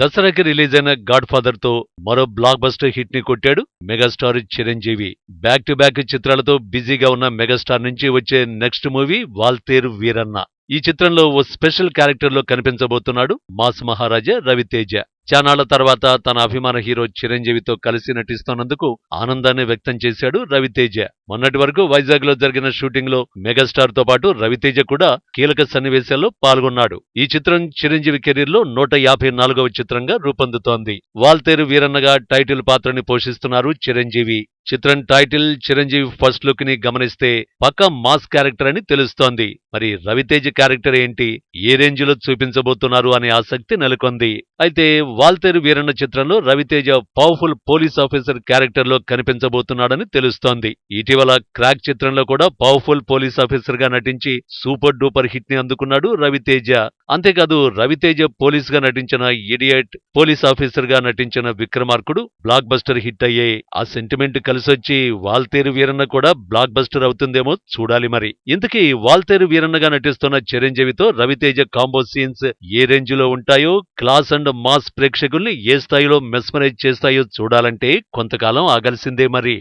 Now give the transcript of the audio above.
దసరాకి రిలీజ్ అయిన గాడ్ ఫాదర్తో మరో బ్లాక్ బస్టర్ హిట్ని కొట్టాడు megastar Chiranjeevi. Back to back చిత్రాలతో బిజీగా ఉన్న మెగాస్టార్ నుంచి వచ్చే నెక్స్ట్ మూవీ వాల్తేరు వీరన్న. ఈ చిత్రంలో ఓ స్పెషల్ క్యారెక్టర్లో కనిపించబోతున్నాడు మాస్ మహారాజా రవితేజ. చానాళ్ళ తర్వాత తన అభిమాన హీరో చిరంజీవితో కలిసి నటిస్తున్నందుకు ఆనందాన్ని వ్యక్తం చేశాడు రవితేజ. మొన్నటి వరకు వైజాగ్లో జరిగిన షూటింగ్లో మెగాస్టార్తో పాటు రవితేజ కూడా కీలక సన్నివేశాల్లో పాల్గొన్నాడు. ఈ చిత్రం చిరంజీవి కెరీర్లో నూట యాభై నాలుగవ చిత్రంగా రూపొందుతోంది. వాల్తేరు వీరన్నగా టైటిల్ పాత్రని పోషిస్తున్నారు చిరంజీవి. చిత్రం టైటిల్ చిరంజీవి ఫస్ట్ లుక్ని గమనిస్తే పక్క మాస్ క్యారెక్టర్ అని తెలుస్తోంది. మరి రవితేజ క్యారెక్టర్ ఏంటి? ఏ రేంజ్లో చూపించబోతున్నారు అనే ఆసక్తి నెలకొంది. అయితే వాల్తేరు వీరన్న చిత్రంలో రవితేజ పవర్ఫుల్ పోలీస్ ఆఫీసర్ క్యారెక్టర్లో కనిపించబోతున్నాడని తెలుస్తోంది. ఇటీవల క్రాక్ చిత్రంలో కూడా పవర్ఫుల్ పోలీస్ ఆఫీసర్గా నటించి సూపర్ డూపర్ హిట్ని అందుకున్నాడు రవితేజ. అంతేకాదు రవితేజ పోలీస్గా నటించిన ఇడియట్ పోలీస్ ఆఫీసర్గా నటించిన విక్రమార్కుడు బ్లాక్ బస్టర్ హిట్ అయ్యే ఆ సెంటిమెంట్ కలిసొచ్చి వాల్తేరు వీరన్న కూడా బ్లాక్ బస్టర్ అవుతుందేమో చూడాలి మరి. ఇంతకీ వాల్తేరు వీరన్నగా నటిస్తున్న చిరంజీవితో రవితేజ కాంబో సీన్స్ ఏ రేంజ్లో ఉంటాయో క్లాస్ అండ్ మాస్ ప్రేక్షకుల్ని ఏ స్థాయిలో మెస్మరైజ్ చేస్తాయో చూడాలంటే కొంతకాలం ఆగాల్సిందే మరి.